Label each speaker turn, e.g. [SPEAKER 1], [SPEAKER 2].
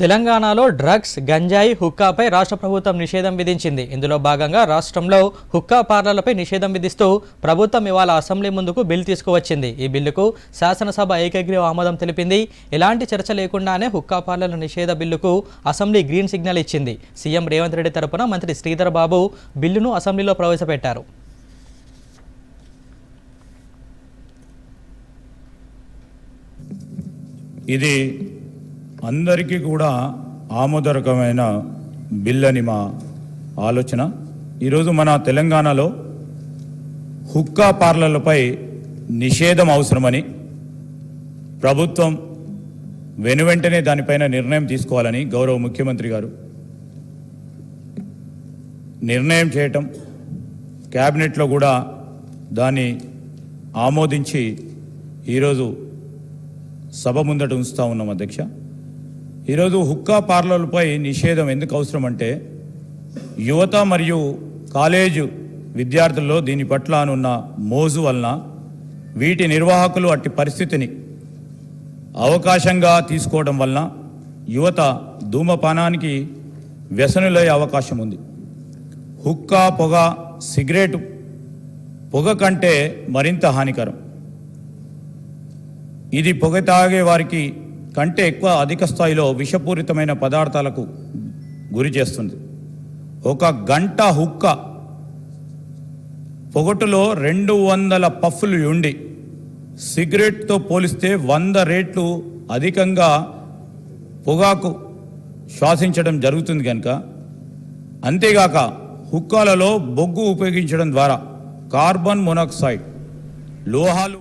[SPEAKER 1] తెలంగాణలో డ్రగ్స్ గంజాయి హుక్కాపై రాష్ట్ర ప్రభుత్వం నిషేధం విధించింది. ఇందులో భాగంగా రాష్ట్రంలో హుక్కా పార్లర్లపై నిషేధం విధిస్తూ ప్రభుత్వం ఇవాళ అసెంబ్లీ ముందుకు బిల్ తీసుకువచ్చింది. ఈ బిల్లుకు శాసనసభ ఏకగ్రీవ ఆమోదం తెలిపింది. ఎలాంటి చర్చ లేకుండానే హుక్కా పార్లర్ల నిషేధ బిల్లుకు అసెంబ్లీ గ్రీన్ సిగ్నల్ ఇచ్చింది. సీఎం రేవంత్ రెడ్డి తరపున మంత్రి శ్రీధర్ బాబు బిల్లును అసెంబ్లీలో ప్రవేశపెట్టారు.
[SPEAKER 2] ఇది అందరికీ కూడా ఆమోదరకమైన బిల్ అని మా ఆలోచన. ఈరోజు మన తెలంగాణలో హుక్కా పార్లర్లపై నిషేధం అవసరమని ప్రభుత్వం వెనువెంటనే దానిపైన నిర్ణయం తీసుకోవాలని గౌరవ ముఖ్యమంత్రి గారు నిర్ణయం చేయటం క్యాబినెట్లో కూడా దాన్ని ఆమోదించి ఈరోజు సభ ముందట ఉంచుతా ఉన్నాం అధ్యక్ష. ఈరోజు హుక్కా పార్లర్లపై నిషేధం ఎందుకు అవసరం అంటే యువత మరియు కాలేజు విద్యార్థుల్లో దీని పట్ల అనున్న మోజు వలన వీటి నిర్వాహకులు అట్టి పరిస్థితిని అవకాశంగా తీసుకోవడం వలన యువత ధూమపానానికి వ్యసనులయ్యే అవకాశం ఉంది. హుక్కా పొగ సిగరెట్ పొగ కంటే మరింత హానికరం. ఇది పొగ తాగే వారికి కంటే ఎక్కువ అధిక స్థాయిలో విషపూరితమైన పదార్థాలకు గురి చేస్తుంది. ఒక గంట హుక్క పొగటులో రెండు వందల పఫ్లు ఉండి సిగరెట్తో పోలిస్తే వంద రేట్లు అధికంగా పొగాకు శ్వాసించడం జరుగుతుంది కనుక అంతేగాక హుక్కాలలో బొగ్గు ఉపయోగించడం ద్వారా కార్బన్ మొనాక్సైడ్ లోహాలు